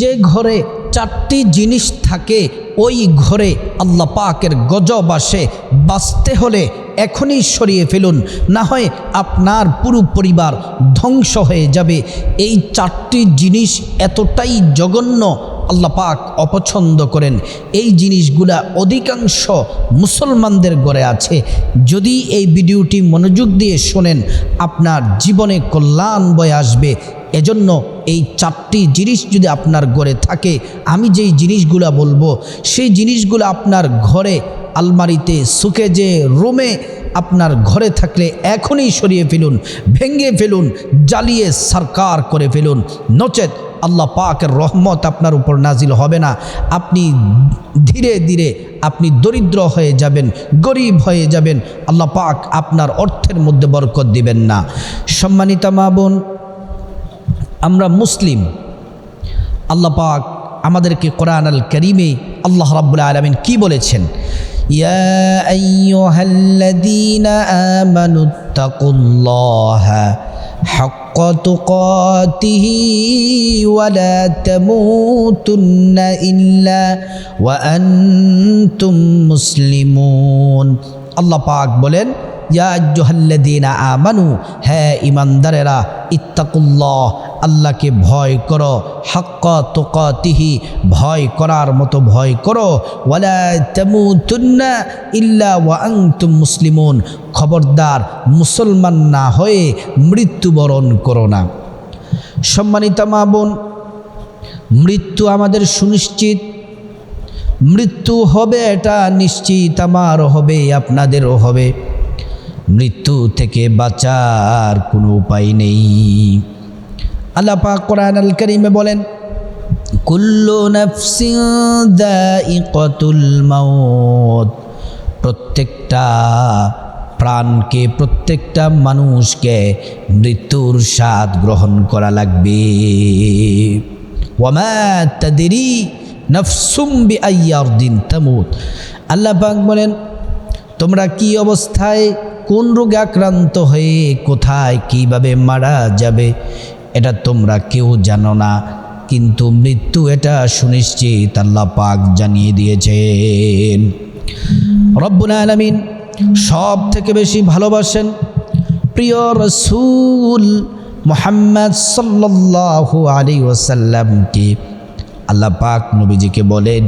যে ঘরে চারটি জিনিস থাকে, ওই ঘরে আল্লাহ পাকের গজব আসে। বাঁচতে হলে এখনই সরিয়ে ফেলুন, না হয় আপনার পুরো পরিবার ধ্বংস হয়ে যাবে। এই চারটি জিনিস এতটাই জঘন্য আল্লাহ পাক অপছন্দ করেন। এই জিনিসগুলা অধিকাংশ মুসলমানদের গড়ে আছে। যদি এই ভিডিওটি মনোযোগ দিয়ে শোনেন, আপনার জীবনে কল্যাণ বয়ে আসবে। এজন্য এই চারটি জিনিস যদি আপনার ঘরে থাকে, আমি যেই জিনিসগুলা বলব, সেই জিনিসগুলো আপনার ঘরে আলমারিতে সুকেজে রুমে আপনার ঘরে থাকলে এখনই সরিয়ে ফেলুন, ভেঙে ফেলুন, জ্বালিয়ে সরকার করে ফেলুন। নচেত আল্লাহ পাকের রহমত আপনার উপর নাজিল হবে না। আপনি ধীরে ধীরে আপনি দরিদ্র হয়ে যাবেন, গরিব হয়ে যাবেন। আল্লাহ পাক আপনার অর্থের মধ্যে বরকত দিবেন না। সম্মানিতা মা বোন, আমরা মুসলিম। আল্লাহ পাক আমাদেরকে কোরআন আল করিমে আল্লাহ রাব্বুল আলমিন কি বলেছেন? ইয়া আইয়ুহাল্লাযীনা আমানুত্তাকুল্লাহা حق تقاته ولا تموتن إلا وأنتم مسلمون আল্লাহ পাক বলেন আমানু হ্যাঁ ইমানদারেরা ইত্তাকুল্লাহ, আল্লাহকে ভয় করো, হাক্ক তোকাতিহি, ভয় করার মতো ভয় করো, ওয়ালা ইল্লা মুসলিমুন, খবরদার মুসলমান না হয়ে মৃত্যুবরণ করো না। সম্মানিতা মা বোন, মৃত্যু আমাদের সুনিশ্চিত। মৃত্যু হবে এটা নিশ্চিত, আমারও হবে, আপনাদেরও হবে। মৃত্যু থেকে বাঁচার কোনো উপায় নেই। আল্লাহ কোরআন আল করিমে বলেন, কুল্লু নফসিন দাইকাতুল মাউত। প্রত্যেকটা প্রাণকে, প্রত্যেকটা মানুষকে মৃত্যুর স্বাদ গ্রহণ করা লাগবে। ওয়ামা তাদেরি নফসুম বি আইয়ার দিন তামুত। আল্লাহ বলেন, তোমরা কি অবস্থায় কোন রোগে আক্রান্ত হয়ে কোথায় কীভাবে মারা যাবে, এটা তোমরা কেউ জানো না। কিন্তু মৃত্যু এটা সুনিশ্চিত আল্লাহ পাক জানিয়ে দিয়েছেন। রব্বুল আলমিন সব থেকে বেশি ভালোবাসেন প্রিয় রসুল মোহাম্মদ সাল্লাল্লাহু আলী ওসাল্লামকে আল্লাহ পাক নবীজিকে বলেন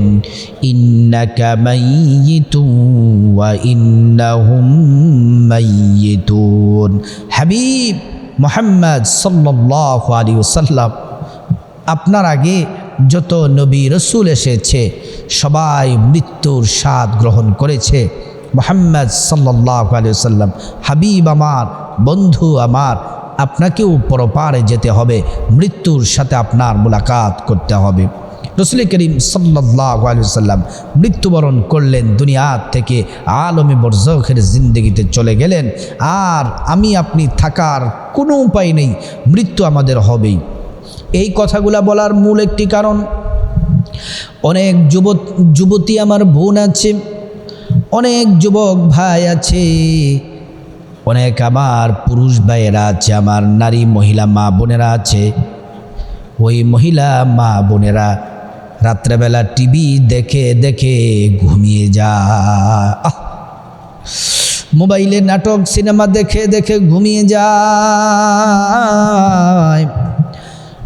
হাবিব মোহাম্মদ সাল্লাল্লাহু আলাইহি ওয়াসাল্লাম, আপনার আগে যত নবী রসুল এসেছে, সবাই মৃত্যুর স্বাদ গ্রহণ করেছে। মোহাম্মদ সাল্লাহ আলিয়াল্লাম হাবিব আমার, বন্ধু আমার, আপনাকেও পরপারে যেতে হবে, মৃত্যুর সাথে আপনার মোলাকাত করতে হবে। রসুল করিম সাল্লাহ মৃত্যুবরণ করলেন, দুনিয়ার থেকে আলমী বরজখের জিন্দগিতে চলে গেলেন। আর আমি আপনি থাকার কোনো উপায় নেই, মৃত্যু আমাদের হবেই। এই কথাগুলা বলার মূল একটি কারণ, অনেক যুব যুবতী আমার বোন আছে, অনেক যুবক ভাই আছে, অনেক আমার পুরুষ ভাইয়েরা আছে, আমার নারী মহিলা মা বোনেরা আছে। ওই মহিলা মা বোনেরা রাত্রেবেলা টিভি দেখে দেখে ঘুমিয়ে আহ। মোবাইলে নাটক, সিনেমা দেখে দেখে ঘুমিয়ে যায়।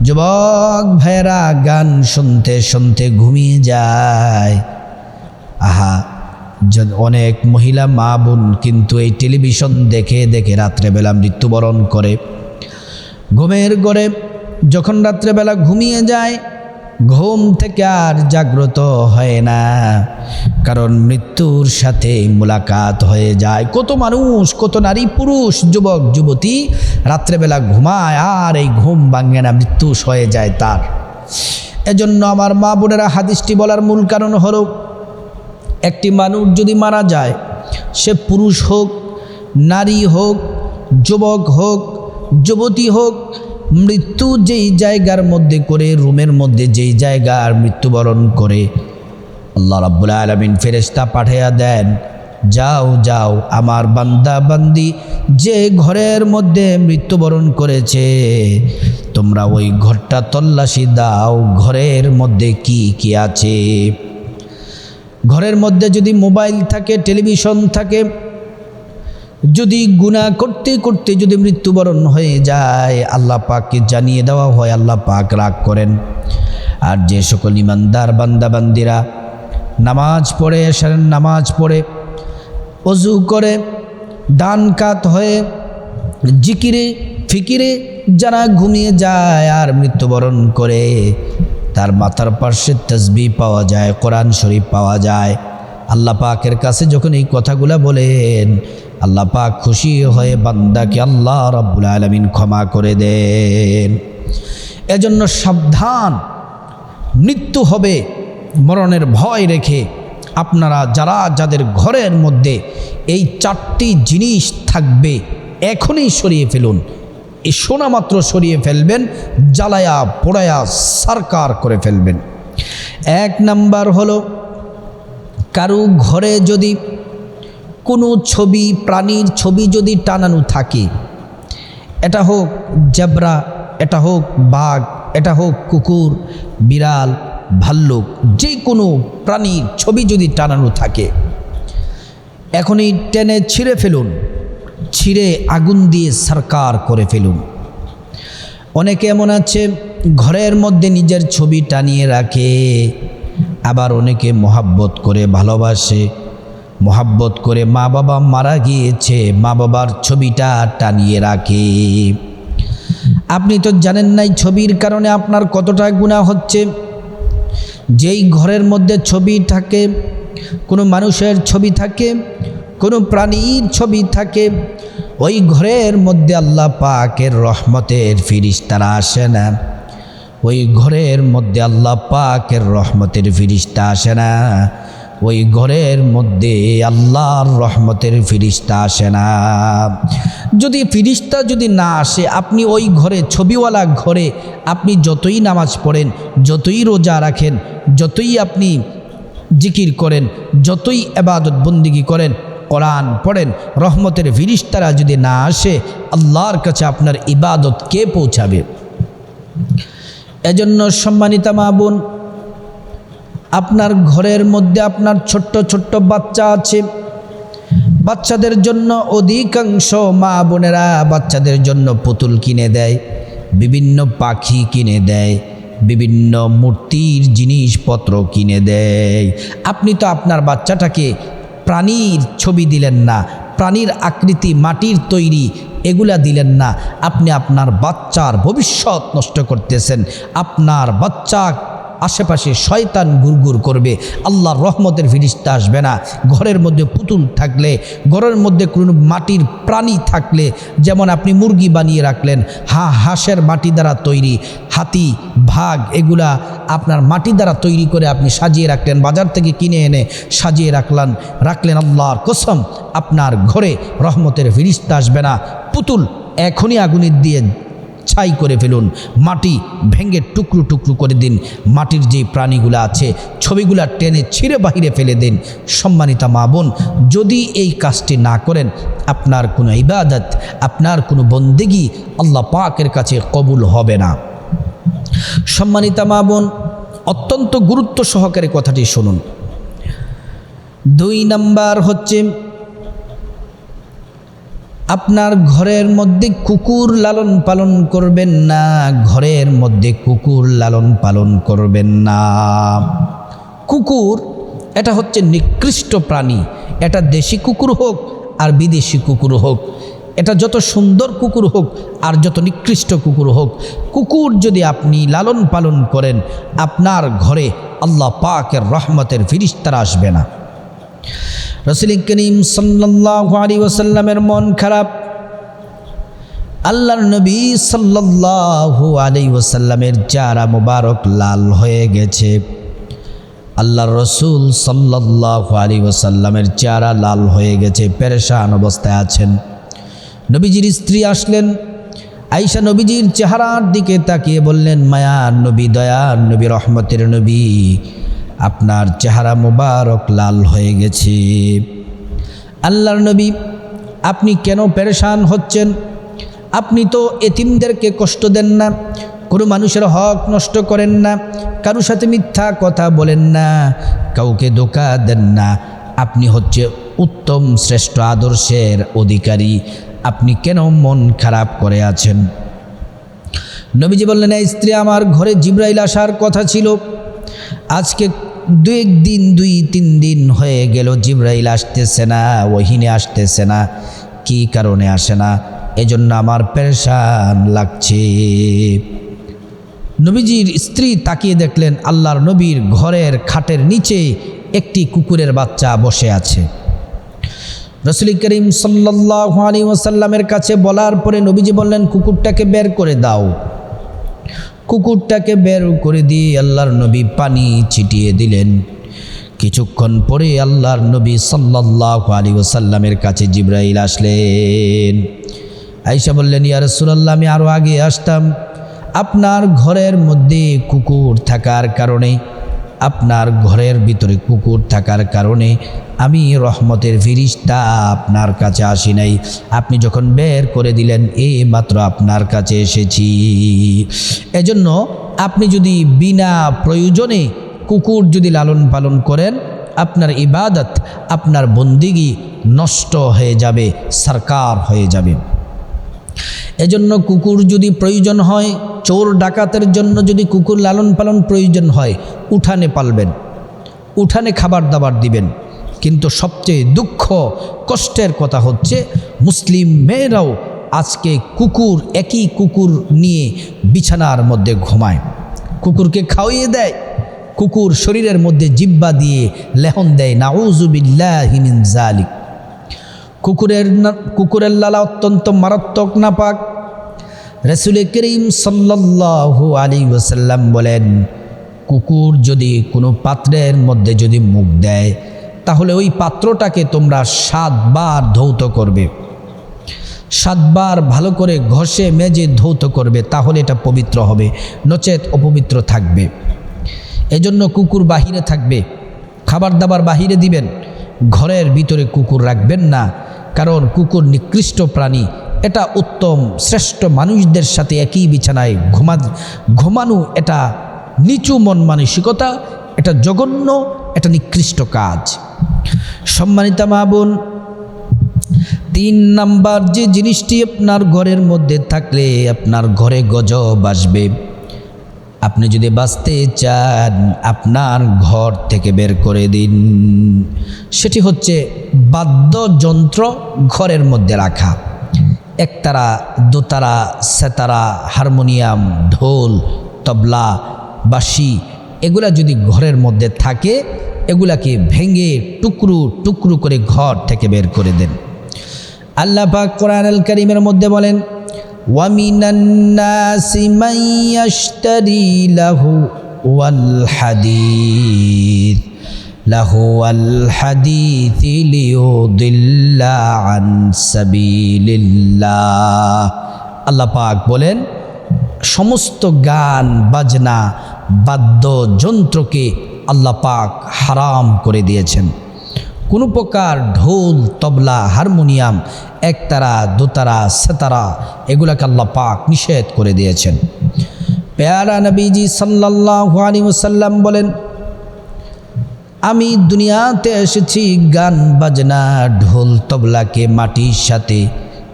যুবক ভাইয়েরা গান শুনতে শুনতে ঘুমিয়ে যায়। আহা অনেক মহিলা মা বোন কিন্তু এই টেলিভিশন দেখে দেখে রাত্রেবেলা মৃত্যুবরণ করে। ঘুমের গড়ে যখন রাত্রেবেলা ঘুমিয়ে যায় ঘুম থেকে আর জাগ্রত হয় না। কারণ মৃত্যুর সাথে মোলাকাত হয়ে যায়। কত মানুষ, কত নারী, পুরুষ, যুবক, যুবতী রাত্রেবেলা ঘুমায় আর এই ঘুম ভাঙে না, মৃত্যু হয়ে যায় তার। এজন্য আমার মা বোনেরা হাদিসটি বলার মূল কারণ হলো, একটি মানুষ যদি মারা যায়, সে পুরুষ হোক, নারী হোক, যুবক হোক, যুবতী হোক মৃত্যু যেই জায়গার মধ্যে করে, রুমের মধ্যে যেই জায়গার মৃত্যুবরণ করে। আল্লাহ রাব্বুল আলমিন ফেরেস্তা পাঠাইয়া দেন, যাও যাও, আমার বান্দা বান্দি যে ঘরের মধ্যে মৃত্যুবরণ করেছে, তোমরা ওই ঘরটা তল্লাশি দাও, ঘরের মধ্যে কি কি আছে? ঘরের মধ্যে যদি মোবাইল থাকে, টেলিভিশন থাকে যদি গুণা করতে করতে যদি মৃত্যুবরণ হয়ে যায়, আল্লাহ পাককে জানিয়ে দেওয়া হয়, আল্লাহ পাক রাগ করেন। আর যে সকল ইমানদার বান্দাবান্দিরা নামাজ পড়ে এসারেন নামাজ পড়ে, অজু করে, দান কাত হয়ে, জিকিরে, ফিকিরে যারা ঘুমিয়ে যায় আর মৃত্যুবরণ করে, তার মাথার পার্শ্বে তসবি পাওয়া যায়, কোরআন শরীফ পাওয়া যায়। আল্লাহ পাকের কাছে যখন এই কথাগুলো বলেন আল্লাহ পাক খুশি হয়ে বান্দাকে আল্লাহ রব্বুল আলমিন ক্ষমা করে দেন। এজন্য সাবধান, মৃত্যু হবে, মরণের ভয় রেখে আপনারা যারা যাদের ঘরের মধ্যে এই চারটি জিনিস থাকবে, এখনই সরিয়ে ফেলুন। শোনা মাত্র সরিয়ে ফেলবেন, জ্বালায়া পোড়ায়া সারকার করে ফেলবেন। এক নাম্বার হলো, কারও ঘরে যদি কোনো ছবি, প্রাণীর ছবি যদি টানানো থাকে, এটা হোক জেব্রা, এটা হোক বাঘ, এটা হোক কুকুর, বিড়াল, ভাল্লুক, যে কোনো প্রাণীর ছবি যদি টানানো থাকে এখনই টেনে ছিঁড়ে ফেলুন, ছিঁড়ে আগুন দিয়ে সরকার করে ফেলুন। অনেকে এমন আছে, ঘরের মধ্যে নিজের ছবি টানিয়ে রাখে, আবার অনেকে মহাব্বত করে ভালোবাসে। মহাব্বত করে মা বাবা মারা গিয়েছে, মা বাবার ছবিটা টানিয়ে রাখে। আপনি তো জানেন নাই ছবির কারণে আপনার কতটা গুণা হচ্ছে। যেই ঘরের মধ্যে ছবি থাকে, কোনো মানুষের ছবি থাকে, কোনো প্রাণীর ছবি থাকে, ওই ঘরের মধ্যে আল্লাহ পাকের রহমতের ফিরিস্তারা আসে না। ওই ঘরের মধ্যে আল্লাহ পাকের রহমতের ফিরিস্তা আসে না। ওই ঘরের মধ্যে আল্লাহর রহমতের ফিরিস্তা আসে না। যদি ফিরিস্তা যদি না আসে, আপনি ওই ঘরে, ছবিওয়ালা ঘরে আপনি যতই নামাজ পড়েন, যতই রোজা রাখেন, যতই আপনি জিকির করেন, যতই এবাদত বন্দিগি করেন, কোরআন পড়েন, রহমতের ফিরিস্তারা যদি না আসে, আল্লাহর কাছে আপনার ইবাদত কে পৌঁছাবে? এজন্য সম্মানিতা মা বোন আপনার ঘরের মধ্যে আপনার ছোট্ট ছোট্ট বাচ্চা আছে। বাচ্চাদের জন্য অধিকাংশ মা বোনেরা বাচ্চাদের জন্য পুতুল কিনে দেয়, বিভিন্ন পাখি কিনে দেয়, বিভিন্ন মূর্তির জিনিসপত্র কিনে দেয়। আপনি তো আপনার বাচ্চাটাকে প্রাণীর ছবি দিলেন না, প্রাণীর আকৃতি, মাটির তৈরি এগুলা দিলেন না। আপনি আপনার বাচ্চার ভবিষ্যৎ নষ্ট করতেছেন, আপনার বাচ্চা আশেপাশে শয়তান গুরগুর করবে। আল্লাহর রহমতের ফিরিস্তা আসবে না। ঘরের মধ্যে পুতুল থাকলে, ঘরের মধ্যে কোনো মাটির প্রাণী থাকলে, যেমন আপনি মুরগি বানিয়ে রাখলেন, হা, হাঁসের মাটি দ্বারা তৈরি। হাতি, ভাগ, এগুলা আপনার মাটি দ্বারা তৈরি করে আপনি সাজিয়ে রাখলেন, বাজার থেকে কিনে এনে সাজিয়ে রাখলেন রাখলেন আল্লাহর কসম। আপনার ঘরে রহমতের ফিরিস্তা আসবে না। পুতুল এখনই আগুনের দিয়ে ছাই করে ফেলুন। মাটি ভেঙে টুকরো টুকরো করে দিন। মাটির যে প্রাণীগুলো আছে, ছবিগুলা টেনে ছিঁড়ে বাহিরে ফেলে দিন। সম্মানিতা মা বোন, যদি এই কাজটি না করেন, আপনার কোনো ইবাদত, আপনার কোনো বন্দেগি আল্লাহ পাকের কাছে কবুল হবে না। সম্মানিতা মা বোন, অত্যন্ত গুরুত্ব সহকারে কথাটি শুনুন। দুই নাম্বার হচ্ছে আপনার ঘরের মধ্যে কুকুর লালন পালন করবেন না, ঘরের মধ্যে কুকুর লালন পালন করবেন না। কুকুর, এটা হচ্ছে নিকৃষ্ট প্রাণী। এটা দেশি কুকুর হোক আর বিদেশি কুকুর হোক। এটা যত সুন্দর কুকুর হোক আর যত নিকৃষ্ট কুকুর হোক, কুকুর যদি আপনি লালন পালন করেন, আপনার ঘরে আল্লাহ পাকের রহমতের ফিরিস্তারা আসবে না। রসুল করিম সাল্লাহ আলী ওসাল্লামের মন খারাপ। আল্লাহর নবী সাল্লাহ আলী ওসাল্লামের চারা মুবারক লাল হয়ে গেছে। আল্লাহর রসুল সাল্লাহ আলী ওসাল্লামের চেহারা লাল হয়ে গেছে, পেরেশান অবস্থায় আছেন। নবীজির স্ত্রী আসলেন। আইসা নবীজির চেহারার দিকে তাকিয়ে বললেন মায়ার নবী দয়ার নবী, রহমতের নবী। আপনার চেহারা মোবারক লাল হয়ে গেছে। আল্লাহর নবী, আপনি কেন পেরেশান হচ্ছেন? আপনি তো এতিমদেরকে কষ্ট দেন না, কোনো মানুষের হক নষ্ট করেন না কারোর সাথে মিথ্যা কথা বলেন না, কাউকে ধোকা দেন না। আপনি হচ্ছে উত্তম শ্রেষ্ঠ আদর্শের অধিকারী। আপনি কেন মন খারাপ করে আছেন? নবীজি বললেন স্ত্রী আমার ঘরে জিব্রাইল আসার কথা ছিল। আজকে দু দিন দুই তিন দিন হয়ে গেল, জিব্রাইল আসতেছে না, ওহিনে আসতেছে না, কি কারণে আসে না? এজন্য আমার পেরেশান লাগছে। নবীজির স্ত্রী তাকিয়ে দেখলেন, আল্লাহর নবীর ঘরের খাটের নিচে একটি কুকুরের বাচ্চা বসে আছে। রসুল করিম সাল্লাহ আলী ওসাল্লামের কাছে বলার পরে নবীজি বললেন, কুকুরটাকে বের করে দাও। কুকুরটাকে বের করে দিয়ে আল্লাহর নবী পানি ছিটিয়ে দিলেন। কিছুক্ষণ পরে আল্লাহর নবী সাল্লাহ আলী ওসাল্লামের কাছে জিব্রাইল আসলেন। আইসা বললেন, ইয়া রসুলাল্লাহ, আমি আরও আগে আসতাম। আপনার ঘরের মধ্যে কুকুর থাকার কারণে, আপনার ঘরের ভিতরে কুকুর থাকার কারণে আমি রহমতের ফিরিস্তা আপনার কাছে আসি নাই। আপনি যখন বের করে দিলেন এই মাত্র আপনার কাছে এসেছি। এজন্য আপনি যদি বিনা প্রয়োজনে কুকুর যদি লালন পালন করেন, আপনার ইবাদত, আপনার বন্দিগি নষ্ট হয়ে যাবে, সরকার হয়ে যাবে। এজন্য কুকুর যদি প্রয়োজন হয়, চোর ডাকাতের জন্য যদি কুকুর লালন পালন প্রয়োজন হয়, উঠানে পালবেন, উঠানে খাবার দাবার দিবেন। কিন্তু সবচেয়ে দুঃখ, কষ্টের কথা হচ্ছে মুসলিম মেয়েরাও আজকে কুকুর, একই কুকুর নিয়ে বিছানার মধ্যে ঘুমায়। কুকুরকে খাওয়িয়ে দেয়, কুকুর শরীরের মধ্যে জিব্বা দিয়ে লেহন দেয় নাউজুবিল্লাহিমিন জালিক কুকুরের কুকুরের লালা অত্যন্ত মারাত্মক, নাপাক। রসুল করিম সাল্লাল্লাহু আলী ওসাল্লাম বলেন, কুকুর যদি কোনো পাত্রের মধ্যে যদি মুখ দেয় তাহলে ওই পাত্রটাকে তোমরা সাতবার ধৌত করবে। সাতবার ভালো করে ঘষে মেজে ধৌত করবে, তাহলে এটা পবিত্র হবে, নচেত অপবিত্র থাকবে। এজন্য কুকুর বাহিরে থাকবে খাবার দাবার বাহিরে দিবেন, ঘরের ভিতরে কুকুর রাখবেন না, কারণ কুকুর নিকৃষ্ট প্রাণী, এটা উত্তম, শ্রেষ্ঠ মানুষদের সাথে একই বিছানায় ঘুমা, ঘুমানো এটা নিচু মন মানসিকতা, এটা জঘন্য, এটা নিকৃষ্ট কাজ। সম্মানিতা মা বোন, তিন নাম্বার যে জিনিসটি আপনার ঘরের মধ্যে থাকলে আপনার ঘরে গজব আসবে। আপনি যদি বাঁচতে চান, আপনার ঘর থেকে বের করে দিন। সেটি হচ্ছে বাদ্যযন্ত্র ঘরের মধ্যে রাখা। একতারা, দোতারা, সেতারা, হারমোনিয়াম, ঢোল, তবলা, বাঁশি, এগুলা যদি ঘরের মধ্যে থাকে এগুলাকে ভেঙে টুকরু টুকরু করে ঘর থেকে বের করে দেন। আল্লাহ পাক কোরআন আল করিমের মধ্যে বলেন আল্লাহ পাক বলেন, সমস্ত গান, বাজনা, বাদ্যযন্ত্রকে আল্লাহ পাক হারাম করে দিয়েছেন। কোনো প্রকার ঢোল, তবলা, হারমোনিয়াম, একতারা, দোতারা, সেতারা, এগুলাকে আল্লাহ পাক নিষেধ করে দিয়েছেন। পেয়ারা নবীজি সাল্লাল্লাহু আলাইহি ওয়াসাল্লাম বলেন, আমি দুনিয়াতে এসেছি গান, বাজনা, ঢোল, তবলাকে মাটির সাথে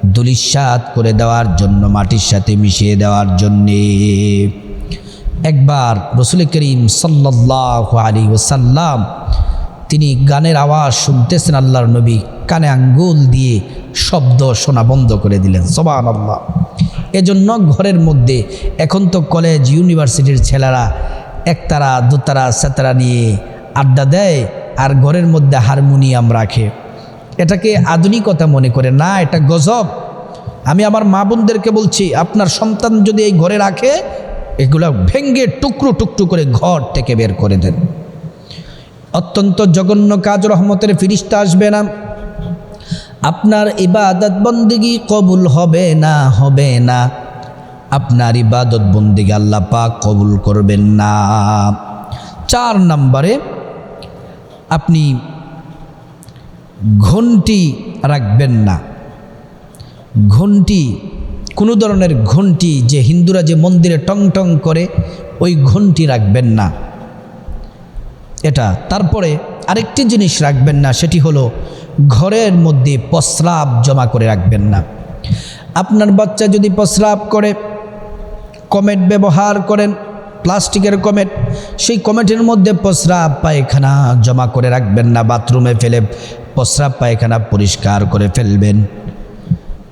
দুলিশাত করে দেওয়ার জন্য, মাটির সাথে মিশিয়ে দেওয়ার জন্যে। একবার রসুল করিম সাল্লাহ আলী ওসাল্লাম তিনি গানের আওয়াজ শুনতেছেন আল্লাহর নবী, কানে আঙ্গুল দিয়ে শব্দ শোনা বন্ধ করে দিলেন। সবান আল্লাহ এজন্য ঘরের মধ্যে এখন তো কলেজ, ইউনিভার্সিটির ছেলেরা একতারা, দুতারা, সেতারা নিয়ে আড্ডা দেয় আর ঘরের মধ্যে হারমোনিয়াম রাখে। এটাকে আধুনিকতা মনে করে, না, এটা গজব। আমি আমার মা বোনদেরকে বলছি, আপনার সন্তান যদি এই ঘরে রাখে এগুলো ভেঙ্গে টুকরো টুকরো করে ঘর থেকে বের করে দেন। অত্যন্ত জঘন্য কাজ রহমতের ফিরিস্তা আসবে না। আপনার ইবাদত বন্দিগি কবুল হবে না হবে না। আপনার ইবাদত বন্দিগি আল্লাহ পাক কবুল করবেন না। চার নম্বরে আপনি ঘন্টি রাখবেন না। ঘন্টি কোনো ধরনের ঘন্টি যে হিন্দুরা যে মন্দিরে টং টং করে, ওই ঘন্টি রাখবেন না। এটা তারপরে আরেকটি জিনিস রাখবেন না, সেটি হলো ঘরের মধ্যে প্রস্রাব জমা করে রাখবেন না। আপনার বাচ্চা যদি প্রস্রাব করে, কমেট ব্যবহার করেন, প্লাস্টিকের কমেট, সেই কমেটের মধ্যে প্রস্রাব পায়খানা জমা করে রাখবেন না, বাথরুমে ফেলে প্রস্রাব পায়খানা পরিষ্কার করে ফেলবেন।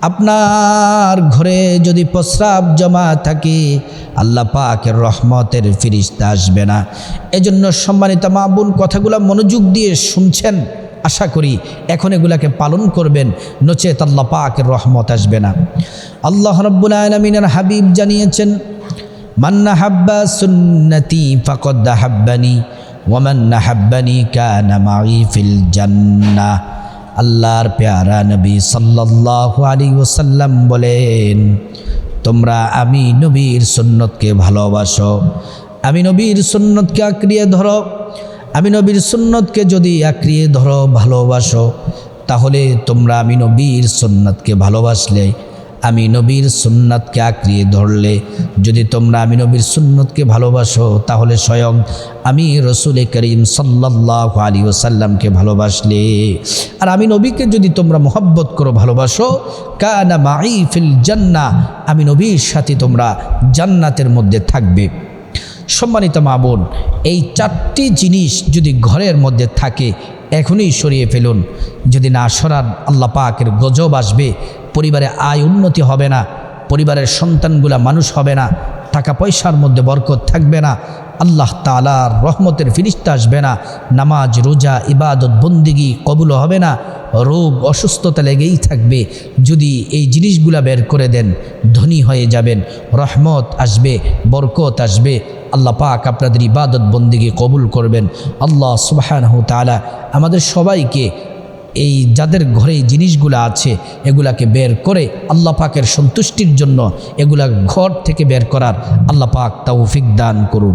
আপনার ঘরে যদি প্রস্রাব জমা থাকে, আল্লাহ পাকের রহমতের ফিরিস্তা আসবে না। এজন্য সম্মানিত মা বোন, কথাগুলো মনোযোগ দিয়ে শুনছেন, আশা করি এখন এগুলাকে পালন করবেন, নচেত আল্লাহ পাকের রহমত আসবে না। আল্লাহ রব্বুল আলমিনের হাবিব জানিয়েছেন মান্না হাব্বা সুন্নতি ফকদ হাব্বানি ওয়ামান্না হাব্বানি কানা মাই ফিল জান্নাহ। আল্লাহর প্যারা নবী সাল্লাল্লাহু আলী ওসাল্লাম বলেন, তোমরা আমি নবীর সুন্নতকে ভালোবাসো, আমি নবীর সুন্নতকে আঁকড়িয়ে ধরো, আমি নবীর সুন্নতকে যদি আঁকড়িয়ে ধরো, ভালোবাসো, তাহলে তোমরা আমি নবীর সুন্নতকে ভালোবাসলে আমি নবীর সুন্নতকে আঁকড়িয়ে ধরলে। যদি তোমরা আমি নবীর সুন্নতকে ভালোবাসো, তাহলে স্বয়ং আমি রসুল করিম সাল্লাহ আলী ওসাল্লামকে ভালোবাসলে। আর আমি নবীকে যদি তোমরা মোহব্বত করো, ভালোবাসো, কানা মাই ফিল জান্না, আমি নবীর সাথে তোমরা জান্নাতের মধ্যে থাকবে। সম্মানিত মা বোন, এই চারটি জিনিস যদি ঘরের মধ্যে থাকে এখনই সরিয়ে ফেলুন। যদি না সরান, আল্লাহ পাকের গজব আসবে। পরিবারে আয় উন্নতি হবে না। পরিবারের সন্তানগুলা মানুষ হবে না। টাকা পয়সার মধ্যে বরকত থাকবে না। আল্লাহ তালার রহমতের ফিরিস্তা আসবে না। নামাজ, রোজা, ইবাদত, বন্দিগি কবুল হবে না। রোগ, অসুস্থতা লেগেই থাকবে। যদি এই জিনিসগুলা বের করে দেন, ধনী হয়ে যাবেন। রহমত আসবে, বরকত আসবে। আল্লাহ পাক আপনাদের ইবাদত, বন্দিগি কবুল করবেন। আল্লাহ সুবাহানহ তালা আমাদের সবাইকে এই যাদের ঘরে জিনিসগুলো আছে, এগুলাকে বের করে আল্লাহ পাকের সন্তুষ্টির জন্য এগুলা ঘর থেকে বের করার আল্লাহ পাক তৌফিক দান করুন।